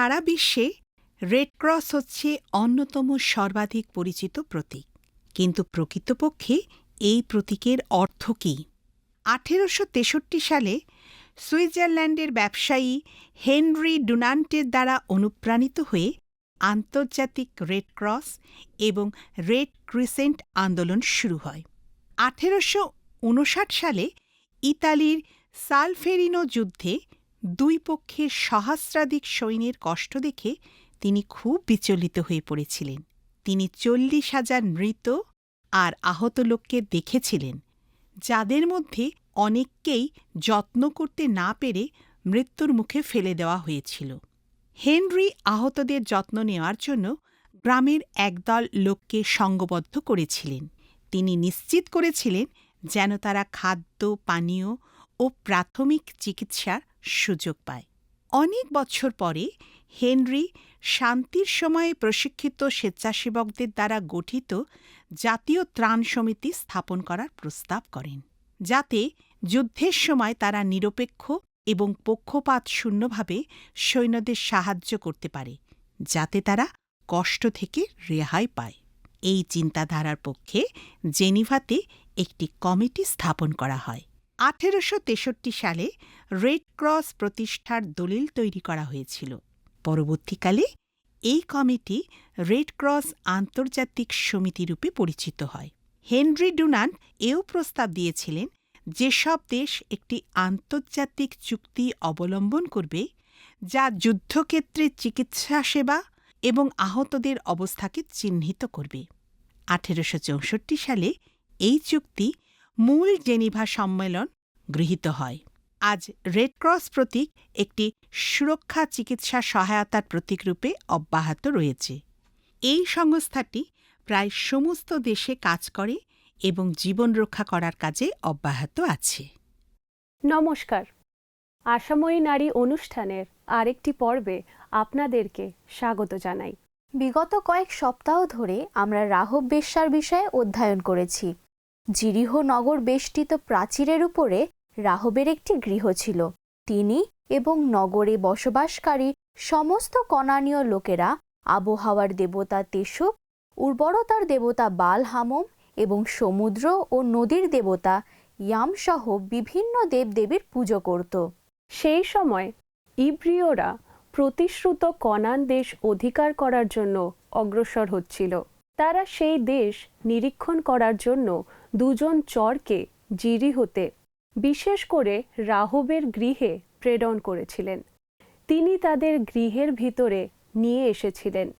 সারা বিশ্বে red cross হচ্ছে অন্যতম সর্বাধিক পরিচিত প্রতীক। কিন্তু প্রকৃতপক্ষে এই প্রতীকের অর্থ কী? আঠেরোশো তেষট্টি সালে সুইজারল্যান্ডের ব্যবসায়ী হেনরি ডুনান্টের দ্বারা অনুপ্রাণিত হয়ে আন্তর্জাতিক রেড ক্রস এবং রেড ক্রিসেন্ট আন্দোলন শুরু হয়। আঠেরোশো উনষাট সালে ইতালির সালফেরিনো যুদ্ধে দুই পক্ষের সহস্রাধিক সৈন্যের কষ্ট দেখে তিনি খুব বিচলিত হয়ে পড়েছিলেন। তিনি চল্লিশ হাজার মৃত আর আহত লোককে দেখেছিলেন, যাদের মধ্যে অনেককেই যত্ন করতে না পেরে মৃত্যুর মুখে ফেলে দেওয়া হয়েছিল। হেনরি আহতদের যত্ন নেওয়ার জন্য গ্রামের একদল লোককে সঙ্গবদ্ধ করেছিলেন। তিনি নিশ্চিত করেছিলেন যেন তারা খাদ্য, পানীয় ও প্রাথমিক চিকিৎসার সুযোগ পায়। অনেক বছর পরে হেনরি শান্তির সময়ে প্রশিক্ষিত স্বেচ্ছাসেবকদের দ্বারা গঠিত জাতীয় ত্রাণ সমিতি স্থাপন করার প্রস্তাব করেন, যাতে যুদ্ধের সময় তারা নিরপেক্ষ এবং পক্ষপাত শূন্যভাবে সৈন্যদের সাহায্য করতে পারে, যাতে তারা কষ্ট থেকে রেহাই পায়। এই চিন্তাধারার পক্ষে জেনিভাতে একটি কমিটি স্থাপন করা হয়। আঠেরোশো তেষট্টি সালে রেড ক্রস প্রতিষ্ঠার দলিল তৈরি করা হয়েছিল। পরবর্তীকালে এই কমিটি রেড ক্রস আন্তর্জাতিক সমিতি রূপে পরিচিত হয়। হেনরি ডুনান এও প্রস্তাব দিয়েছিলেন যেসব দেশ একটি আন্তর্জাতিক চুক্তি অবলম্বন করবে, যা যুদ্ধক্ষেত্রে চিকিৎসা সেবা এবং আহতদের অবস্থাকে চিহ্নিত করবে। আঠেরোশো চৌষট্টি সালে এই চুক্তি মূল জেনিভা সম্মেলন গৃহীত হয়। আজ রেড ক্রস প্রতীক একটি সুরক্ষা চিকিৎসা সহায়তার প্রতীকরূপে অব্যাহত রয়েছে। এই সংস্থাটি প্রায় সমস্ত দেশে কাজ করে এবং জীবন রক্ষা করার কাজে অব্যাহত আছে। নমস্কার। আশাময়ী নারী অনুষ্ঠানের আরেকটি পর্বে আপনাদেরকে স্বাগত জানাই। বিগত কয়েক সপ্তাহ ধরে আমরা রাহব বেশ্যার বিষয়ে অধ্যয়ন করেছি। জিরিহ নগর বেষ্টিত প্রাচীরের উপরে রাহবের একটি গৃহ ছিল। তিনি এবং নগরে বসবাসকারী সমস্ত কনানীয় লোকেরা আবহাওয়ার দেবতা তেসুক উর্বরতার দেবতা বাল হামম এবং সমুদ্র ও নদীর দেবতা ইয়ামসহ বিভিন্ন দেবদেবীর পুজো করত। সেই সময় ইব্রিয়রা প্রতিশ্রুত কনান দেশ অধিকার করার জন্য অগ্রসর হচ্ছিল। তারা সেই দেশ নিরীক্ষণ করার জন্য দুজন চরকে জিরি হতে, বিশেষ করে রাহবের গৃহে প্রেরণ করেছিলেন। তিনি তাদের গৃহের ভিতরে নিয়ে এসেছিলেন।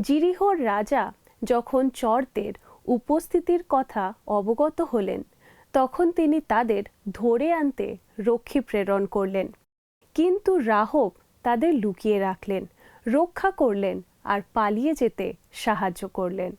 জিরিহর রাজা যখন চরদের উপস্থিতির কথা অবগত হলেন, তখন তিনি তাদের ধরে আনতে রক্ষী প্রেরণ করলেন। কিন্তু রাহব তাদের লুকিয়ে রাখলেন, রক্ষা করলেন আর পালিয়ে যেতে সাহায্য করলেন।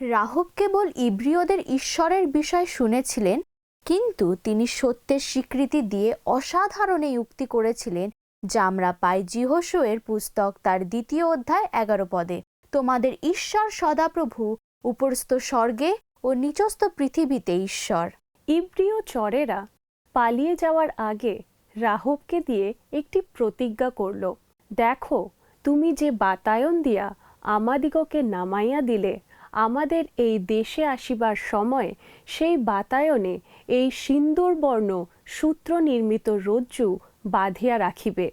রাহব কেবল ইব্রিয়দের ঈশ্বরের বিষয় শুনেছিলেন, কিন্তু তিনি সত্যের স্বীকৃতি দিয়ে অসাধারণ উক্তি করেছিলেন, যা আমরা পাই জিহসুয়ের পুস্তক তার দ্বিতীয় অধ্যায় এগারো পদে। তোমাদের ঈশ্বর সদাপ্রভু, উপরস্থ স্বর্গে ও নিচস্থ পৃথিবীতে ঈশ্বর। ইব্রিয় চরেরা পালিয়ে যাওয়ার আগে রাহবকে দিয়ে একটি প্রতিজ্ঞা করল, দেখো, তুমি যে বাতায়ন দিয়া আমাদিগকে নামাইয়া দিলে আমাদের এই দেশে আসিবার সময় সেই বাতায়নে এই সিন্দুরবর্ণ সূত্র নির্মিত রজ্জু বাঁধিয়া রাখিবে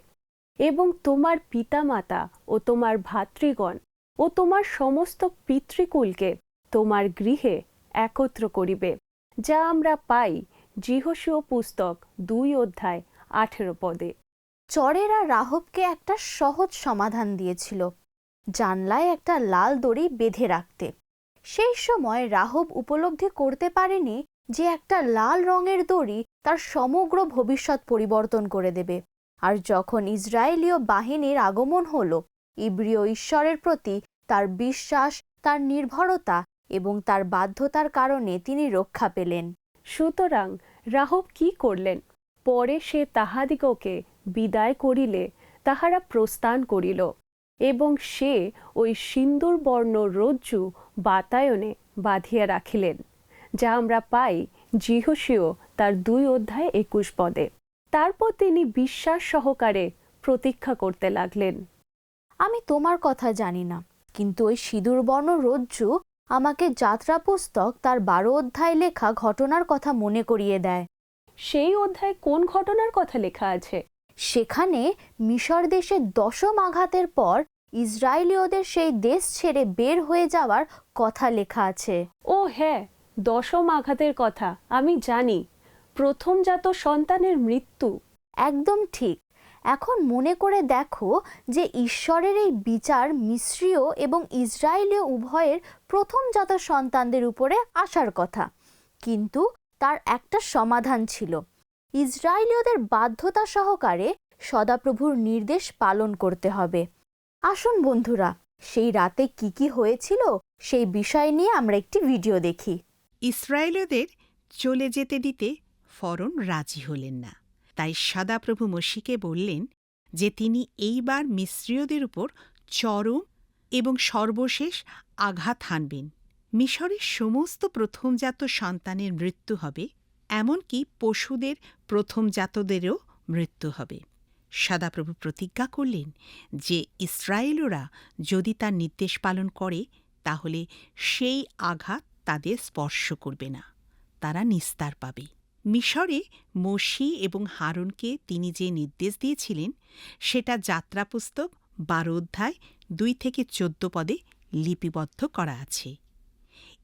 এবং তোমার পিতামাতা ও তোমার ভাতৃগণ ও তোমার সমস্ত পিতৃকুলকে তোমার গৃহে একত্র করিবে, যা আমরা পাই জিহসীয় পুস্তক দুই অধ্যায় আঠেরো পদে। চরেরা রাহবকে একটা সহজ সমাধান দিয়েছিল, জানলায় একটা লাল দড়ি বেঁধে রাখতে। সেই সময় রাহব উপলব্ধি করতে পারেনি যে একটা লাল রঙের দড়ি তার সমগ্র ভবিষ্যৎ পরিবর্তন করে দেবে। আর যখন ইসরায়েলীয় বাহিনীর আগমন হলো, ইব্রিয় ঈশ্বরের প্রতি তার বিশ্বাস, তার নির্ভরতা এবং তার বাধ্যতার কারণে তিনি রক্ষা পেলেন। সুতরাং রাহব কি করলেন? পরে সে তাহাদিগকে বিদায় করিলে তাহারা প্রস্থান করিল। এবং সে ওই সিন্দুরবর্ণ রজ্জু বাতায়নে বাঁধিয়া রাখিলেন যা আমরা পাই জিহসীয় তার দুই অধ্যায় একুশ পদে। তারপর তিনি বিশ্বাস সহকারে প্রতীক্ষা করতে লাগলেন। আমি তোমার কথা জানি না কিন্তু ওই সিঁদুরবর্ণ রজ্জু আমাকে যাত্রা পুস্তক তার বারো অধ্যায় লেখা ঘটনার কথা মনে করিয়ে দেয়। সেই অধ্যায়ে কোন ঘটনার কথা লেখা আছে? সেখানে মিশর দেশে দশম আঘাতের পর ইসরায়েলীয়দের সেই দেশ ছেড়ে বের হয়ে যাওয়ার কথা লেখা আছে। ও হ্যাঁ দশম আঘাতের কথা আমি জানি। প্রথমজাত সন্তানের মৃত্যু। একদম ঠিক। এখন মনে করে দেখো যে ঈশ্বরের এই বিচার মিশ্রীয় এবং ইসরায়েলীয় উভয়ের প্রথমজাত সন্তানদের উপরে আসার কথা। কিন্তু তার একটা সমাধান ছিল। ইসরায়েলীয়দের বাধ্যতা সহকারে সদাপ্রভুর নির্দেশ পালন করতে হবে। আসুন বন্ধুরা, সেই রাতে কি কি হয়েছিল সেই বিষয় নিয়ে আমরা একটি ভিডিও দেখি। ইসরায়েলীয়দের চলে যেতে দিতে ফরন রাজি হলেন না। তাই সদাপ্রভু মসিকে বললেন যে তিনি এইবার মিশ্রীয়দের উপর চরম এবং সর্বশেষ আঘাত হানবেন। মিশরের সমস্ত প্রথমজাত সন্তানের মৃত্যু হবে এমনকি পশুদের প্রথমজাতদেরও মৃত্যু হবে। সদাপ্রভু প্রতিজ্ঞা করলেন যে ইসরায়েলরা যদি তার নির্দেশ পালন করে, তাহলে সেই আঘাত তাদের স্পর্শ করবে না। তারা নিস্তার পাবে। মিশরে মসি এবং হারুনকে তিনি যে নির্দেশ দিয়েছিলেন, সেটা যাত্রা পুস্তক বারো অধ্যায় দুই থেকে চোদ্দ পদে লিপিবদ্ধ করা আছে।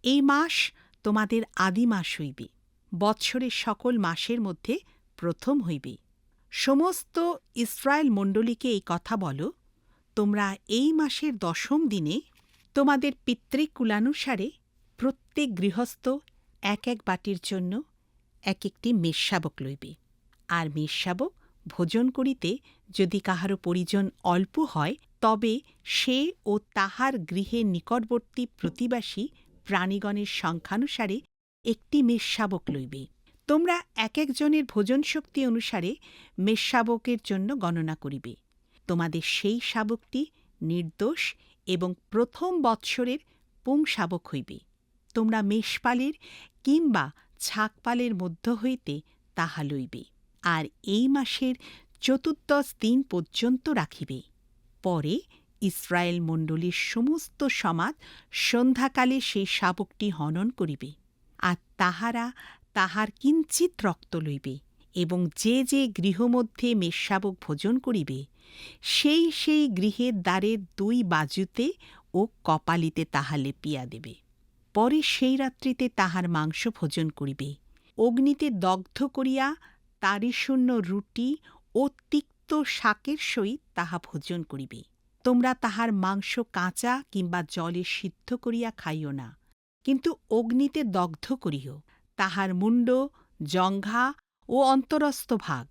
এই মাস তোমাদের আদি মাস হইবে। বৎসরের সকল মাসের মধ্যে প্রথম হইবে। সমস্ত ইসরায়েল মণ্ডলীকে এই কথা বলো, তোমরা এই মাসের দশম দিনে তোমাদের পিতৃকুলানুসারে প্রত্যেক গৃহস্থ এক এক বাটির জন্য এক একটি মেষশাবক লইবে। আর মেষশাবক ভোজন করিতে যদি কাহারও পরিজন অল্প হয়, তবে সে ও তাহার গৃহের নিকটবর্তী প্রতিবাসী প্রাণীগণের সংখ্যানুসারে একটি মেষশাবক লইবে। তোমরা এক একজনের ভোজন শক্তি অনুসারে মেষশাবকের জন্য গণনা করিবে। তোমাদের সেই শাবকটি নির্দোষ এবং প্রথম বৎসরের পুংশাবক হইবে। তোমরা মেষপালের কিংবা ছাকপালের মধ্য হইতে তাহা লইবে আর এই মাসের চতুর্দশ দিন পর্যন্ত রাখিবে। পরে ইসরায়েল মণ্ডলীর সমস্ত সমাজ সন্ধ্যাকালে সেই শাবকটি হনন করিবে। তাহারা তাহার কিঞ্চিত রক্ত লইবে এবং যে যে গৃহমধ্যে মেষশাবক ভোজন করিবে, সেই সেই গৃহের দ্বারের দুই বাজুতে ও কপালিতে তাহা লেপিয়া দেবে। পরে সেই রাত্রিতে তাহার মাংস ভোজন করিবে। অগ্নিতে দগ্ধ করিয়া তারি শূন্য রুটি ও তিক্ত শাকের সহিত তাহা ভোজন করিবে। তোমরা তাহার মাংস কাঁচা কিংবা জলে সিদ্ধ করিয়া খাইও না। কিন্তু অগ্নিতে দগ্ধ করিও। তাহার মুণ্ড, জঙ্ঘা ও অন্তরস্থ ভাগ,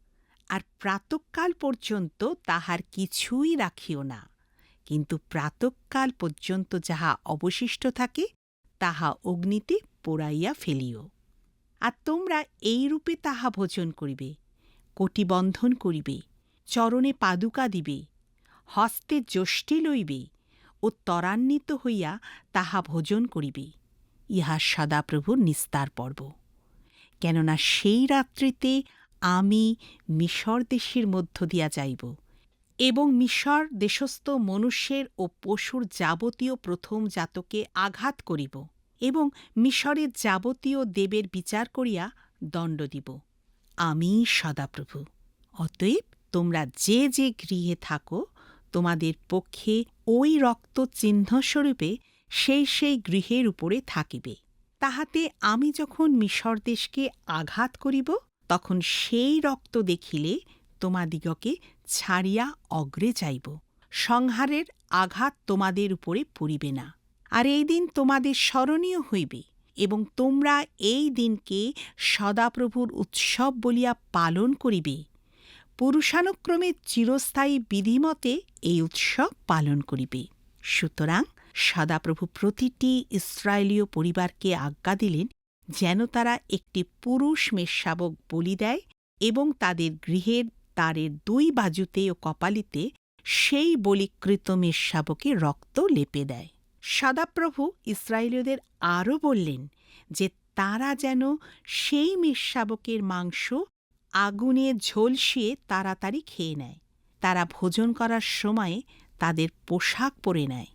আর প্রাতকাল পর্যন্ত তাহার কিছুই রাখিও না। কিন্তু প্রাতকাল পর্যন্ত যাহা অবশিষ্ট থাকে, তাহা অগ্নিতে পোড়াইয়া ফেলিও। আর তোমরা এইরূপে তাহা ভোজন করিবে, কটিবন্ধন করিবে, চরণে পাদুকা দিবে, হস্তে যষ্টি লইবে ও ত্বরান্বিত হইয়া তাহা ভোজন করিবে। ইহা সদাপ্রভুর নিস্তার পর্ব। কেননা সেই রাত্রিতে আমি মিশর দেশের মধ্য দিয়া যাইব এবং মিশর দেশস্থ মনুষ্যের ও পশুর যাবতীয় প্রথম জাতকে আঘাত করিব এবং মিশরের যাবতীয় দেবের বিচার করিয়া দণ্ড দিব। আমি সদাপ্রভু। অতএব তোমরা যে যে গৃহে থাকো, তোমাদের পক্ষে ওই রক্ত চিহ্নস্বরূপে সেই সেই গৃহের উপরে থাকিবে। তাহাতে আমি যখন মিশর দেশকে আঘাত করিব, তখন সেই রক্ত দেখিলে তোমাদিগকে ছাড়িয়া অগ্রে যাইব। সংহারের আঘাত তোমাদের উপরে পড়িবে না। আর এই দিন তোমাদের স্মরণীয় হইবে এবং তোমরা এই দিনকে সদাপ্রভুর উৎসব বলিয়া পালন করিবে। পুরুষানুক্রমে চিরস্থায়ী বিধিমতে এই উৎসব পালন করিবে। সুতরাং সদাপ্রভু প্রতিটি ইসরায়েলীয় পরিবারকে আজ্ঞা দিলেন যেন তারা একটি পুরুষ মেষশাবক বলি দেয় এবং তাদের গৃহের তারের দুই বাজুতে ও কপালিতে সেই বলিকৃত মেষশাবকে রক্ত লেপে দেয়। সদাপ্রভু ইসরায়েলীয়দের আরও বললেন যে তারা যেন সেই মেষশাবকের মাংস আগুনে ঝলসিয়ে তাড়াতাড়ি খেয়ে নেয়। তারা ভোজন করার সময়ে তাদের পোশাক পরে নেয়।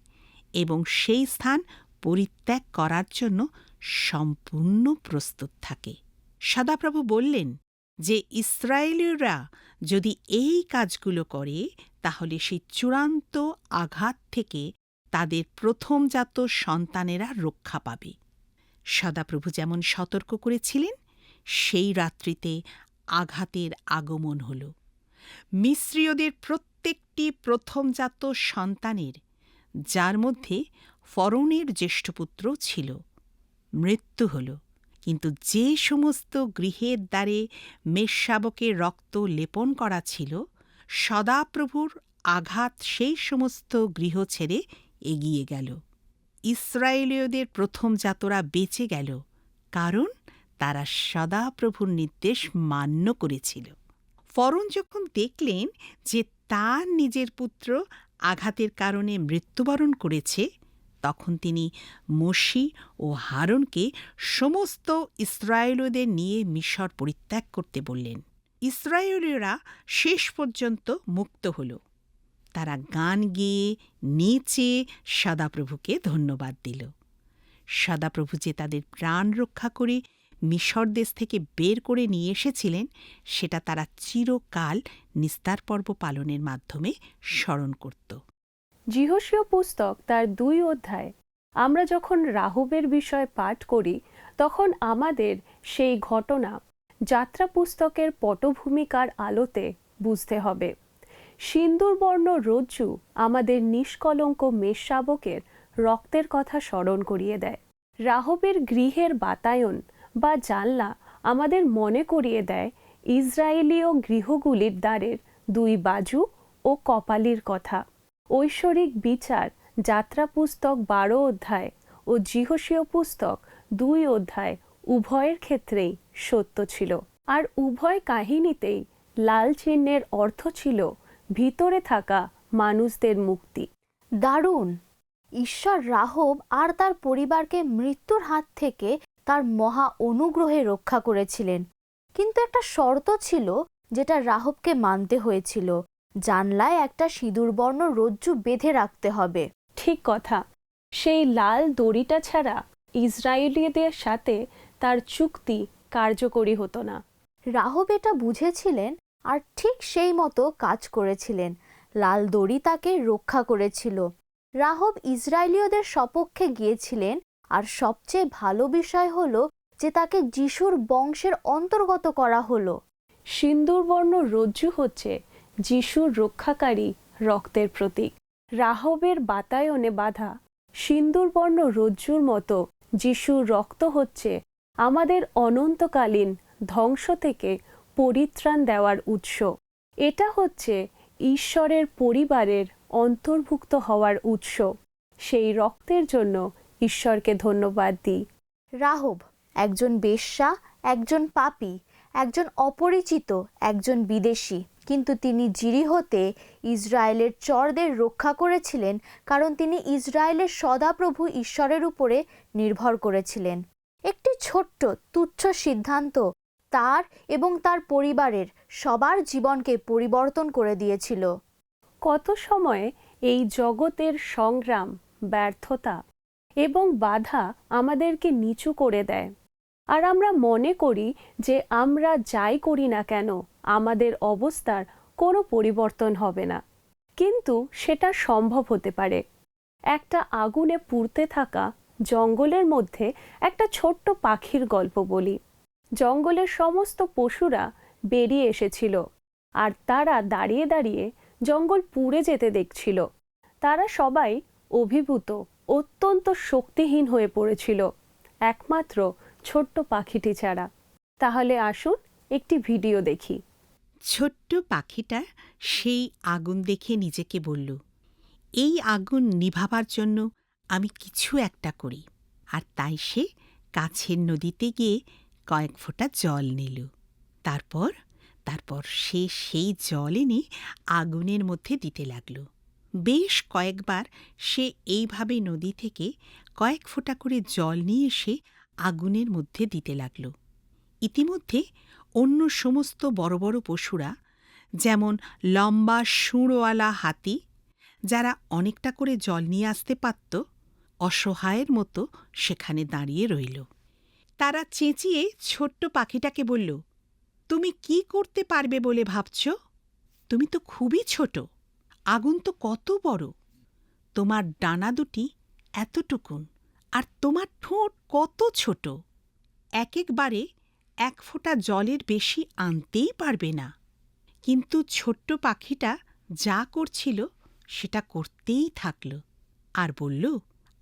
এবং সেই স্থান পরিত্যাগ করার জন্য সম্পূর্ণ প্রস্তুত থাকে। সদাপ্রভু বললেন যে ইসরায়েলীয়রা যদি এই কাজগুলো করে, তাহলে সেই চূড়ান্ত আঘাত থেকে তাদের প্রথমজাত সন্তানেরা রক্ষা পাবে। সদাপ্রভু যেমন সতর্ক করেছিলেন, সেই রাত্রিতে আঘাতের আগমন হল। মিশ্রীয়দের প্রত্যেকটি প্রথমজাত সন্তানের যার মধ্যে ফরনের জ্যেষ্ঠপুত্র ছিল। মৃত্যু হল। কিন্তু যে সমস্ত গৃহের দ্বারে মেষশাবকের রক্ত লেপন করা ছিল, সদাপ্রভুর আঘাত সেই সমস্ত গৃহ ছেড়ে এগিয়ে গেল। ইসরায়েলীয়দের প্রথম জাতরা বেঁচে গেল, কারণ তারা সদাপ্রভুর নির্দেশ মান্য করেছিল। ফরন যখন দেখলেন যে তার নিজের পুত্র আঘাতের কারণে মৃত্যুবরণ করেছে, তখন তিনি মসি ও হারনকে সমস্ত ইসরায়েলদের নিয়ে মিশর পরিত্যাগ করতে বললেন। ইসরায়েলীয়রা শেষ পর্যন্ত মুক্ত হল। তারা গান গেয়ে নেচে সদাপ্রভুকে ধন্যবাদ দিল। সদাপ্রভু যে তাদের প্রাণ রক্ষা করে মিশর দেশ থেকে বের করে নিয়ে এসেছিলেন, সেটা তারা চিরকাল নিস্তার পর্ব পালনের মাধ্যমে স্মরণ করত। জিহসীয় পুস্তক তার দুই অধ্যায়, আমরা যখন রাহুবের বিষয়ে পাঠ করি, তখন আমাদের সেই ঘটনা, যাত্রা পুস্তকের পটভূমিকার আলোতে বুঝতে হবে। সিন্দুরবর্ণ রজ্জু আমাদের নিষ্কলঙ্ক মেষশাবকের রক্তের কথা স্মরণ করিয়ে দেয়। রাহবের গৃহের বাতায়ন বা জানলা আমাদের মনে করিয়ে দেয় ইসরায়েলীয় গৃহগুলির দ্বারের দুই বাজু ও কপালির কথা। ঐশ্বরিক বিচার যাত্রা পুস্তক বারো অধ্যায় ও জিহসীয় পুস্তক দুই অধ্যায় উভয়ের ক্ষেত্রেই সত্য ছিল। আর উভয় কাহিনীতেই লাল চিহ্নের অর্থ ছিল ভিতরে থাকা মানুষদের মুক্তি। দারুণ! ঈশ্বর রাহব আর তার পরিবারকে মৃত্যুর হাত থেকে তার মহা অনুগ্রহে রক্ষা করেছিলেন। কিন্তু একটা শর্ত ছিল যেটা রাহবকে মানতে হয়েছিল জানলায় একটা সিঁদুরবর্ণ রজ্জু বেঁধে রাখতে হবে। ঠিক কথা। সেই লাল দড়িটা ছাড়া ইসরায়েলীদের সাথে তার চুক্তি কার্যকরী হতো না। রাহব এটা বুঝেছিলেন আর ঠিক সেই মতো কাজ করেছিলেন। লাল দড়ি তাকে রক্ষা করেছিল। রাহব ইসরায়েলীয়দের সপক্ষে গিয়েছিলেন আর সবচেয়ে ভালো বিষয় হলো যে তাকে যিশুর বংশের অন্তর্গত করা হলো। সিন্দুরবর্ণ রজ্জু হচ্ছে যিশুর রক্ষাকারী রক্তের প্রতীক। রাহবের বাতায়নে বাধা। সিন্দুরবর্ণ রজ্জুর মতো যিশুর রক্ত হচ্ছে আমাদের অনন্তকালীন ধ্বংস থেকে পরিত্রাণ দেওয়ার উৎস। এটা হচ্ছে ঈশ্বরের পরিবারের অন্তর্ভুক্ত হওয়ার উৎস। সেই রক্তের জন্য ঈশ্বরকে ধন্যবাদ দিই। রাহব একজন বেশ্যা একজন পাপী একজন অপরিচিত একজন বিদেশি। কিন্তু তিনি জিরি হতে ইসরায়েলের চরদের রক্ষা করেছিলেন কারণ তিনি ইসরায়েলের সদাপ্রভু ঈশ্বরের উপরে নির্ভর করেছিলেন। একটি ছোট্ট তুচ্ছ সিদ্ধান্ত তার এবং তার পরিবারের সবার জীবনকে পরিবর্তন করে দিয়েছিল। কত সময়ে এই জগতের সংগ্রাম ব্যর্থতা এবং বাধা আমাদেরকে নিচু করে দেয়। আর আমরা মনে করি যে আমরা যাই করি না কেন, আমাদের অবস্থার কোনো পরিবর্তন হবে না। কিন্তু সেটা সম্ভব হতে পারে। একটা আগুনে পুড়তে থাকা জঙ্গলের মধ্যে একটা ছোট্ট পাখির গল্প বলি। জঙ্গলের সমস্ত পশুরা বেরিয়ে এসেছিল আর তারা দাঁড়িয়ে দাঁড়িয়ে জঙ্গল পুড়ে যেতে দেখছিল। তারা সবাই অভিভূত। অত্যন্ত শক্তিহীন হয়ে পড়েছিল, একমাত্র ছোট্ট পাখিটি ছাড়া। তাহলে আসুন একটি ভিডিও দেখি। ছোট্ট পাখিটা সেই আগুন দেখে নিজেকে বলল, এই আগুন নিভাবার জন্য আমি কিছু একটা করি। আর তাই সে কাছের নদীতে গিয়ে কয়েক ফোঁটা জল নিল। তারপর তারপর সে সেই জল এনে আগুনের মধ্যে দিতে লাগল। বেশ কয়েকবার সে এইভাবে নদী থেকে কয়েক ফোঁটা করে জল নিয়ে এসে আগুনের মধ্যে দিতে লাগল। ইতিমধ্যে অন্য সমস্ত বড় বড় পশুরা, যেমন লম্বা সুঁড়ওয়ালা হাতি, যারা অনেকটা করে জল নিয়ে আসতে পারত, অসহায়ের মতো সেখানে দাঁড়িয়ে রইল। তারা চেঁচিয়ে ছোট্ট পাখিটাকে বলল, তুমি কি করতে পারবে বলে ভাবছ? তুমি তো খুবই ছোট। আগুন তো কত বড়। তোমার ডানা দুটি এতটুকুন আর তোমার ঠোঁট কত ছোট। এক একবারে এক ফোঁটা জলের বেশি আনতেই পারবে না। কিন্তু ছোট্ট পাখিটা যা করছিল সেটা করতেই থাকল আর বলল,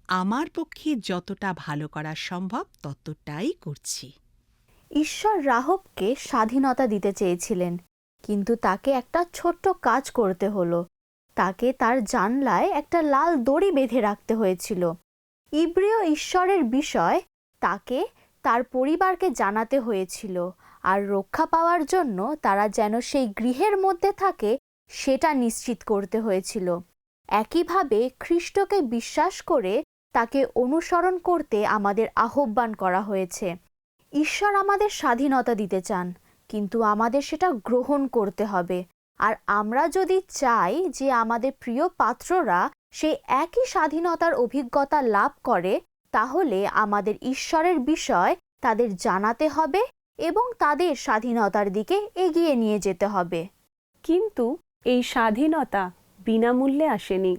আমার পক্ষে যতটা ভালো করা সম্ভব ততটাই করছি। ঈশ্বর রাহবকে স্বাধীনতা দিতে চেয়েছিলেন, কিন্তু তাকে একটা ছোট্ট কাজ করতে হলো। তাকে তার জানলায় একটা লাল দড়ি বেঁধে রাখতে হয়েছিল। ইব্রিয় ঈশ্বরের বিষয় তাকে তার পরিবারকে জানাতে হয়েছিল আর রক্ষা পাওয়ার জন্য তারা যেন সেই গৃহের মধ্যে থাকে সেটা নিশ্চিত করতে হয়েছিল। একইভাবে খ্রিস্টকে বিশ্বাস করে তাকে অনুসরণ করতে আমাদের আহ্বান করা হয়েছে। ঈশ্বর আমাদের স্বাধীনতা দিতে চান, কিন্তু আমাদের সেটা গ্রহণ করতে হবে। আর আমরা যদি চাই যে আমাদের প্রিয় পাত্ররা সেই একই স্বাধীনতার অভিজ্ঞতা লাভ করে, তাহলে আমাদের ঈশ্বরের বিষয় তাদের জানাতে হবে এবং তাদের স্বাধীনতার দিকে এগিয়ে নিয়ে যেতে হবে। কিন্তু এই স্বাধীনতা বিনামূল্যে আসেনি।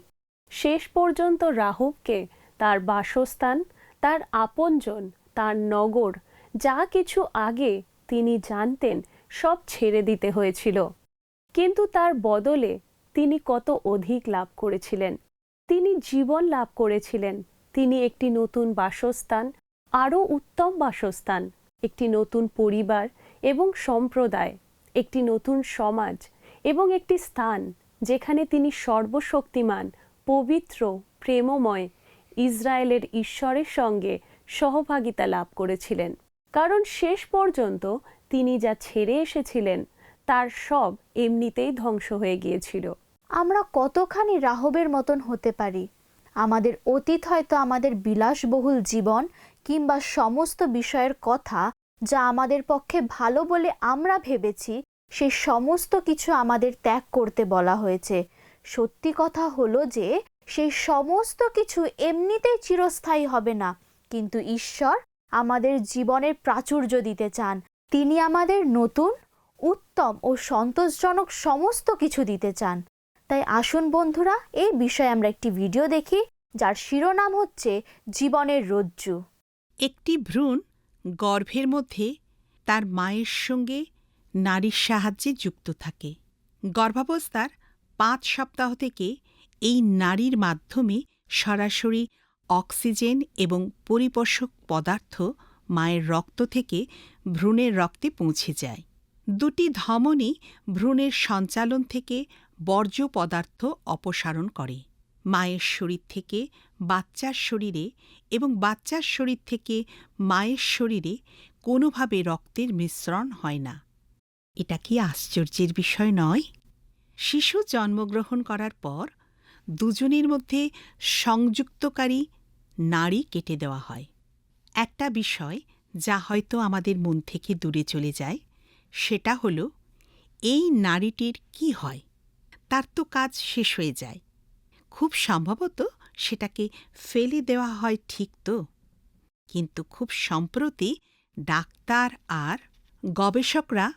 শেষ পর্যন্ত রাহুবকে তার বাসস্থান, তার আপনজন, তার নগর, যা কিছু আগে তিনি জানতেন সব ছেড়ে দিতে হয়েছিল। কিন্তু তার বদলে তিনি কত অধিক লাভ করেছিলেন। তিনি জীবন লাভ করেছিলেন। তিনি একটি নতুন বাসস্থান, আরও উত্তম বাসস্থান, একটি নতুন পরিবার এবং সম্প্রদায়, একটি নতুন সমাজ এবং একটি স্থান যেখানে তিনি সর্বশক্তিমান, পবিত্র, প্রেমময় ইসরায়েলের ঈশ্বরের সঙ্গে সহভাগিতা লাভ করেছিলেন। কারণ শেষ পর্যন্ত তিনি যা ছেড়ে এসেছিলেন তার সব এমনিতেই ধ্বংস হয়ে গিয়েছিল। আমরা কতখানি রাহবের মতন হতে পারি? আমাদের অতীত হয়তো আমাদের বিলাসবহুল জীবন কিংবা সমস্ত বিষয়ের কথা যা আমাদের পক্ষে ভালো বলে আমরা ভেবেছি সেই সমস্ত কিছু আমাদের ত্যাগ করতে বলা হয়েছে। সত্যি কথা হলো যে সেই সমস্ত কিছু এমনিতেই চিরস্থায়ী হবে না। কিন্তু ঈশ্বর আমাদের জীবনের প্রাচুর্য দিতে চান। তিনি আমাদের নতুন উত্তম ও সন্তোষজনক সমস্ত কিছু দিতে চান। তাই আসুন বন্ধুরা, এই বিষয়ে আমরা একটি ভিডিও দেখি, যার শিরোনাম হচ্ছে জীবনের রজ্জু। একটি ভ্রূণ গর্ভের মধ্যে তার মায়ের সঙ্গে নারীর সাহায্যে যুক্ত থাকে। গর্ভাবস্থার পাঁচ সপ্তাহ থেকে এই নারীর মাধ্যমে সরাসরি অক্সিজেন এবং পরিপোষক পদার্থ মায়ের রক্ত থেকে ভ্রূণের রক্তে পৌঁছে যায়। দুটি ধমনী ভ্রূণের সঞ্চালন থেকে বর্জ্য পদার্থ অপসারণ করে, মায়ের শরীর থেকে বাচ্চার শরীরে এবং বাচ্চার শরীর থেকে মায়ের শরীরে কোনোভাবে রক্তের মিশ্রণ হয় না। এটা কি আশ্চর্যের বিষয় নয়? শিশু জন্মগ্রহণ করার পর দুজনের মধ্যে সংযুক্তকারী নাড়ি কেটে দেওয়া হয়। একটা বিষয় যা হয়তো আমাদের মন থেকে দূরে চলে যায়। সেটা হলো, এই নারীটির কি হয়? তার তো কাজ শেষ হয়ে যায়। খুব সম্ভবত সেটাকে ফেলে দেওয়া হয় ঠিক তো। কিন্তু খুব সম্প্রতি ডাক্তার আর গবেষকরা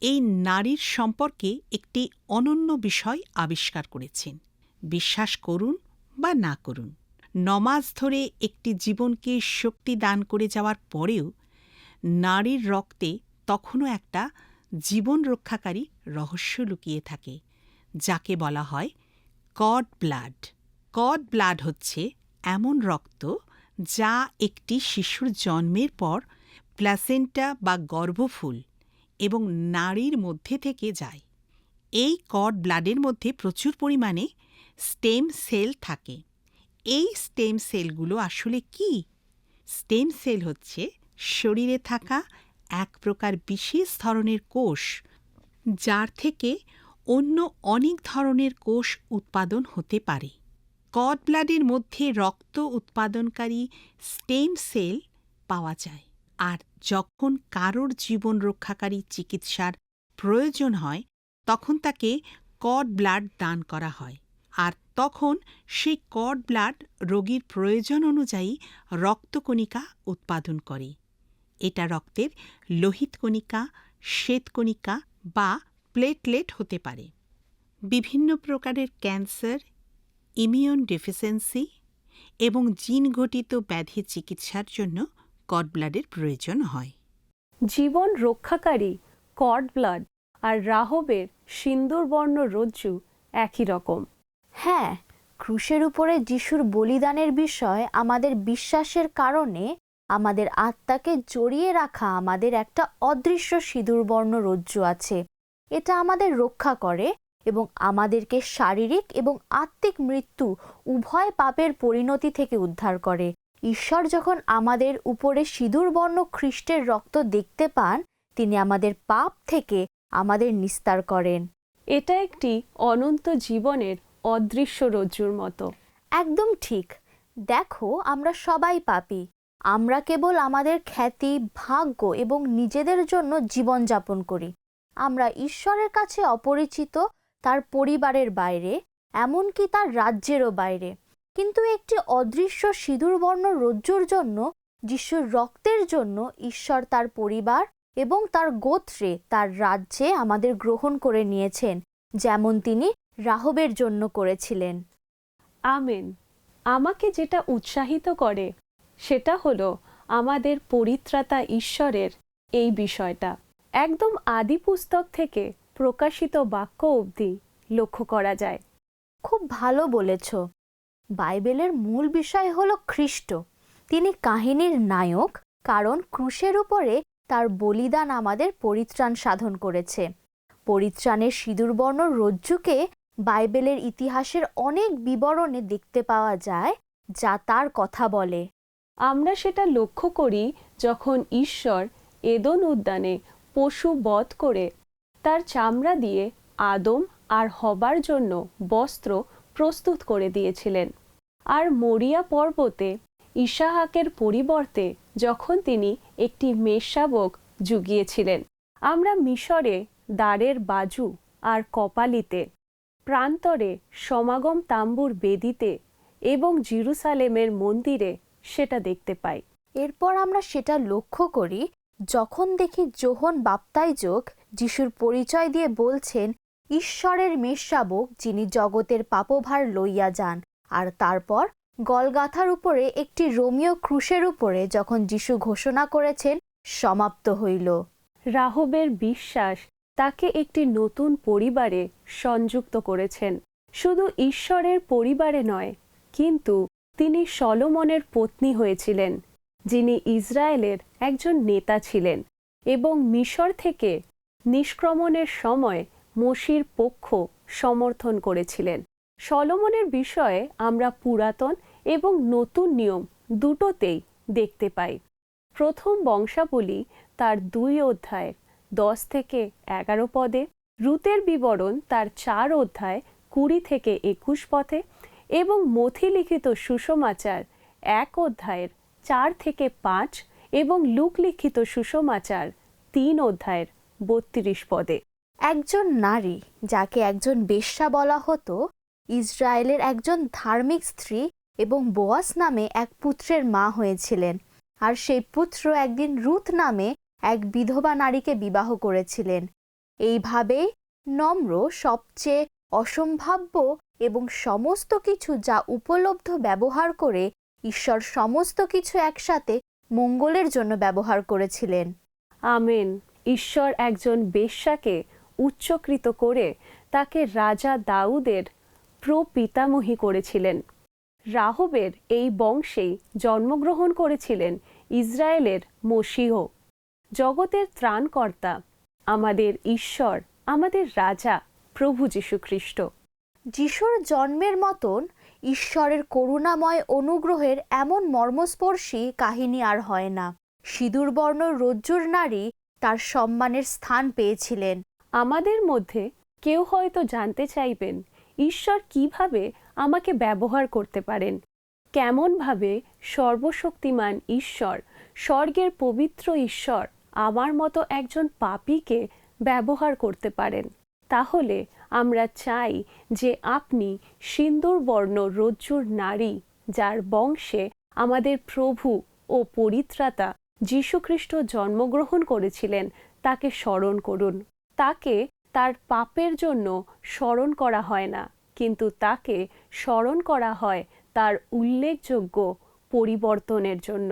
এই নারীর সম্পর্কে একটি অনন্য বিষয় আবিষ্কার করেছেন। বিশ্বাস করুন বা না করুন, নমাজ ধরে একটি জীবনকে শক্তি দান করে যাওয়ার পরেও নারীর রক্তে তখনও একটা জীবন রক্ষাকারী রহস্য লুকিয়ে থাকে, যাকে বলা হয় কড ব্লাড। কড ব্লাড হচ্ছে এমন রক্ত যা একটি শিশুর জন্মের পর প্লাসেন্টা বা গর্ভফুল এবং নারীর মধ্যে থেকে যায়। এই কড ব্লাডের মধ্যে প্রচুর পরিমাণে স্টেম সেল থাকে। এই স্টেম সেলগুলো আসলে কি? স্টেম সেল হচ্ছে শরীরে থাকা এক প্রকার বিশেষ ধরনের কোষ, যার থেকে অন্য অনেক ধরনের কোষ উৎপাদন হতে পারে। কড ব্লাডের মধ্যে রক্ত উৎপাদনকারী স্টেম সেল পাওয়া যায়। আর যখন কারোর জীবন রক্ষাকারী চিকিৎসার প্রয়োজন হয়, তখন তাকে কড ব্লাড দান করা হয়। আর তখন সেই কড ব্লাড রোগীর প্রয়োজন অনুযায়ী রক্তকণিকা উৎপাদন করে। এটা রক্তের লোহিত কণিকা শ্বেতকণিকা বা প্লেটলেট হতে পারে। বিভিন্ন প্রকারের ক্যান্সার ইমিউন ডেফিসিয়েন্সি এবং জিন ঘটিত ব্যাধি চিকিৎসার জন্য কড ব্লাডের প্রয়োজন হয়। জীবন রক্ষাকারী কড ব্লাড আর রাহবের সিন্দুরবর্ণ রজ্জু একই রকম। হ্যাঁ ক্রুশের উপরে যিশুর বলিদানের বিষয় আমাদের বিশ্বাসের কারণে আমাদের আত্মাকে জড়িয়ে রাখা আমাদের একটা অদৃশ্য সিঁদুরবর্ণ রজ্জু আছে। এটা আমাদের রক্ষা করে এবং আমাদেরকে শারীরিক এবং আত্মিক মৃত্যু উভয় পাপের পরিণতি থেকে উদ্ধার করে। ঈশ্বর যখন আমাদের উপরে সিঁদুরবর্ণ খ্রিস্টের রক্ত দেখতে পান তিনি আমাদের পাপ থেকে আমাদের নিস্তার করেন। এটা একটি অনন্ত জীবনের অদৃশ্য রজ্জুর মতো। একদম ঠিক। দেখো আমরা সবাই পাপী। আমরা কেবল আমাদের খ্যাতি, ভাগ্য এবং নিজেদের জন্য জীবনযাপন করি। আমরা ঈশ্বরের কাছে অপরিচিত, তার পরিবারের বাইরে, এমনকি তার রাজ্যেরও বাইরে। কিন্তু একটি অদৃশ্য সিঁদুরবর্ণ রজ্জুর জন্য যিশুর রক্তের জন্য ঈশ্বর তার পরিবার এবং তার গোত্রে, তার রাজ্যে আমাদের গ্রহণ করে নিয়েছেন, যেমন তিনি রাহবের জন্য করেছিলেন। আমেন। আমাকে যেটা উৎসাহিত করে সেটা হলো আমাদের পরিত্রাতা ঈশ্বরের এই বিষয়টা। একদম আদি পুস্তক থেকে প্রকাশিত বাক্য অবধি লক্ষ্য করা যায়। খুব ভালো বলেছ। বাইবেলের মূল বিষয় হলো খ্রিস্ট। তিনি কাহিনীর নায়ক, কারণ ক্রুশের উপরে তার বলিদান আমাদের পরিত্রাণ সাধন করেছে। পরিত্রাণের সিঁদুরবর্ণ রজ্জুকে বাইবেলের ইতিহাসের অনেক বিবরণে দেখতে পাওয়া যায়, যা তার কথা বলে। আমরা সেটা লক্ষ্য করি যখন ঈশ্বর এদন উদ্যানে পশু বধ করে তার চামড়া দিয়ে আদম আর হবার জন্য বস্ত্র প্রস্তুত করে দিয়েছিলেন। আর মরিয়া পর্বতে ইশাহাকের পরিবর্তে যখন তিনি একটি মেষশাবক জুগিয়েছিলেন, আমরা মিশরে দ্বারের বাজু আর কপালিতে, প্রান্তরে সমাগম তাম্বুর বেদিতে এবং জিরুসালেমের মন্দিরে সেটা দেখতে পাই। এরপর আমরা সেটা লক্ষ্য করি যখন দেখি যোহন বাপ্তাইজক যিশুর পরিচয় দিয়ে বলছেন ঈশ্বরের মেষশাবক যিনি জগতের পাপভার লইয়া যান। আর তারপর গলগাথার উপরে একটি রোমিও ক্রুশের উপরে যখন যিশু ঘোষণা করেছেন সমাপ্ত হইল। রাহবের বিশ্বাস তাকে একটি নতুন পরিবারে সংযুক্ত করেছেন। শুধু ঈশ্বরের পরিবারে নয় কিন্তু তিনি সলোমনের পত্নী হয়েছিলেন, যিনি ইসরায়েলের একজন নেতা ছিলেন এবং মিশর থেকে নিষ্ক্রমণের সময় মসির পক্ষ সমর্থন করেছিলেন। সলোমনের বিষয়ে আমরা পুরাতন এবং নতুন নিয়ম দুটোতেই দেখতে পাই। প্রথম বংশাবলী তার দুই অধ্যায়ের দশ থেকে এগারো পদে, রুতের বিবরণ তার চার অধ্যায় কুড়ি থেকে একুশ পথে এবং মথি লিখিত এক অধ্যায়ের চার থেকে পাঁচ এবং লুক লিখিত তিন অধ্যায়ের বত্রিশ পদে। একজন নারী যাকে একজন বেশ্যা বলা হতো, ইসরায়েলের একজন ধার্মিক স্ত্রী এবং বোয়াস নামে এক পুত্রের মা হয়েছিলেন। আর সেই পুত্র একদিন রুথ নামে এক বিধবা নারীকে বিবাহ করেছিলেন। এইভাবে নম্র, সবচেয়ে অসম্ভাব্য এবং সমস্ত কিছু যা উপলব্ধ ব্যবহার করে ঈশ্বর সমস্ত কিছু একসাথে মঙ্গলের জন্য ব্যবহার করেছিলেন। আমেন। ঈশ্বর একজন বেশ্যাকে উচ্চকৃত করে তাকে রাজা দাউদের প্রপিতামহী করেছিলেন। রাহবের এই বংশেই জন্মগ্রহণ করেছিলেন ইসরায়েলের মসিহ। জগতের ত্রাণকর্তা, আমাদের ঈশ্বর, আমাদের রাজা প্রভু যীশুখ্রিস্ট যিশুর জন্মের মতন ঈশ্বরের করুণাময় অনুগ্রহের এমন মর্মস্পর্শী কাহিনী আর হয় না। সিঁদুরবর্ণ রজ্জুর নারী তার সম্মানের স্থান পেয়েছিলেন। আমাদের মধ্যে কেউ হয়তো জানতে চাইবেন, ঈশ্বর কীভাবে আমাকে ব্যবহার করতে পারেন? কেমনভাবে সর্বশক্তিমান ঈশ্বর, স্বর্গের পবিত্র ঈশ্বর আমার মতো একজন পাপীকে ব্যবহার করতে পারেন? তাহলে আমরা চাই যে আপনি সিন্দুর বর্ণ রজ্জুর নারী, যার বংশে আমাদের প্রভু ও পরিত্রাতা যীশুখ্রিস্ট জন্মগ্রহণ করেছিলেন, তাকে স্মরণ করুন। তাকে তার পাপের জন্য স্মরণ করা হয় না, কিন্তু তাকে স্মরণ করা হয় তার উল্লেখযোগ্য পরিবর্তনের জন্য।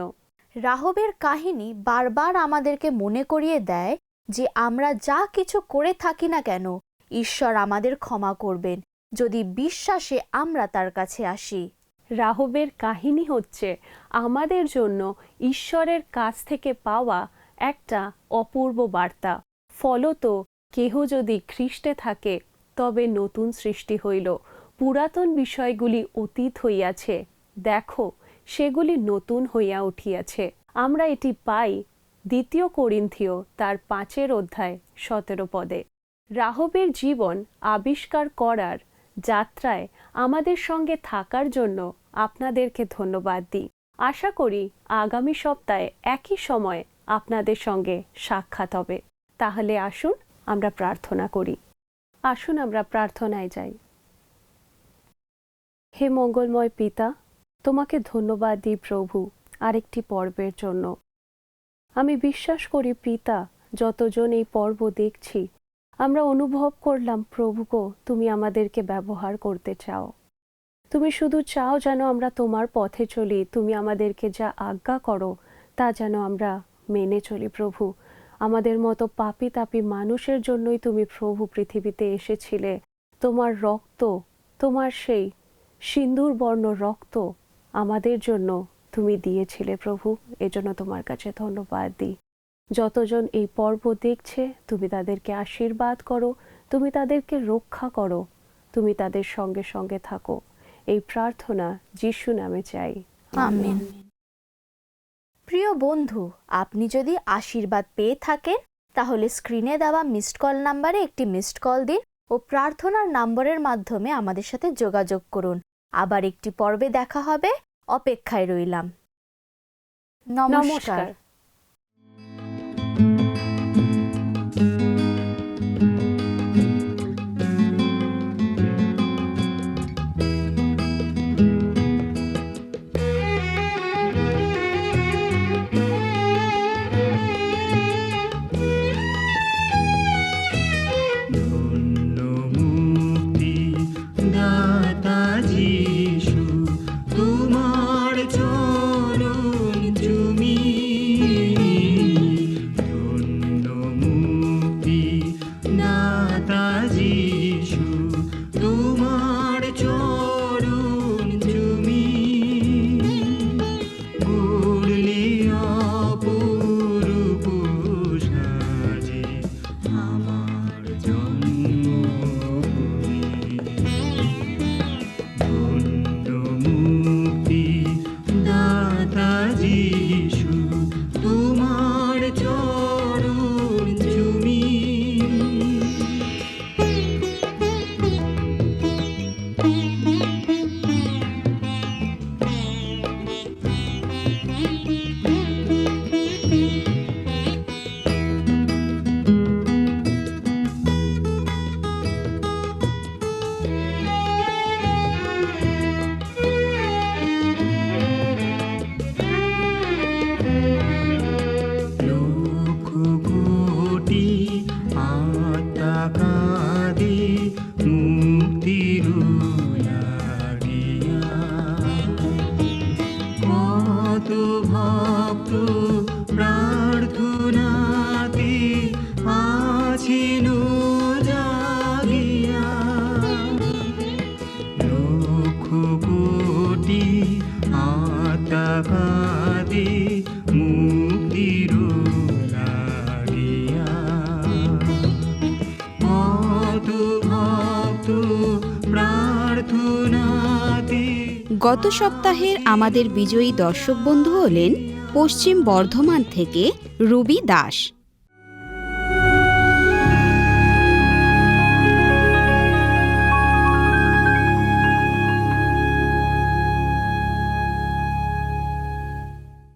রাহবের কাহিনী বারবার আমাদেরকে মনে করিয়ে দেয় যে আমরা যা কিছু করে থাকি না কেন ঈশ্বর আমাদের ক্ষমা করবেন, যদি বিশ্বাসে আমরা তার কাছে আসি। রাহবের কাহিনী হচ্ছে, আমাদের জন্য ঈশ্বরের কাছ থেকে পাওয়া একটা অপূর্ব বার্তা। ফলত, কেহ যদি খ্রিস্টে থাকে, তবে নতুন সৃষ্টি হইল। পুরাতন বিষয়গুলি অতীত হইয়াছে। দেখো, সেগুলি নতুন হইয়া উঠিয়াছে। আমরা এটি পাই দ্বিতীয় করিন্থীয় তার পাঁচের অধ্যায়, সতেরো পদে। রাহবের জীবন আবিষ্কার করার যাত্রায় আমাদের সঙ্গে থাকার জন্য আপনাদেরকে ধন্যবাদ দিই। আশা করি আগামী সপ্তাহে একই সময় আপনাদের সঙ্গে সাক্ষাৎ হবে। তাহলে আসুন আমরা প্রার্থনা করি। আসুন আমরা প্রার্থনায় যাই। হে মঙ্গলময় পিতা, তোমাকে ধন্যবাদ দিই প্রভু আরেকটি পর্বের জন্য। আমি বিশ্বাস করি পিতা, যতজন এই পর্ব দেখছি আমরা অনুভব করলাম প্রভুগো তুমি আমাদেরকে ব্যবহার করতে চাও। তুমি শুধু চাও যেন আমরা তোমার পথে চলি, তুমি আমাদেরকে যা আজ্ঞা করো, তা যেন আমরা মেনে চলি, প্রভু। আমাদের মতো পাপি তাপি মানুষের জন্যই তুমি প্রভু পৃথিবীতে এসেছিলে। তোমার রক্ত, তোমার সেই সিন্দুর বর্ণ রক্ত আমাদের জন্য তুমি দিয়েছিলে, প্রভু। এজন্য তোমার কাছে ধন্যবাদ দিই। যতজন এই পর্ব দেখছে তুমি তাদেরকে আশীর্বাদ করো তুমি তাদেরকে রক্ষা করো তুমি তাদের সঙ্গে সঙ্গে থাকো। এই প্রার্থনা যিশু নামে চাই। আমেন। প্রিয় বন্ধু আপনি যদি আশীর্বাদ পেয়ে থাকেন তাহলে স্ক্রিনে দেওয়া মিসড কল নাম্বারে একটি মিসড কল দিন ও প্রার্থনার নম্বরের মাধ্যমে আমাদের সাথে যোগাযোগ করুন। আবার একটি পর্বে দেখা হবে অপেক্ষায় রইলাম। নমস্কার। গত সপ্তাহের আমাদের বিজয়ী দর্শক বন্ধু হলেন পশ্চিম বর্ধমান থেকে রুবি দাস।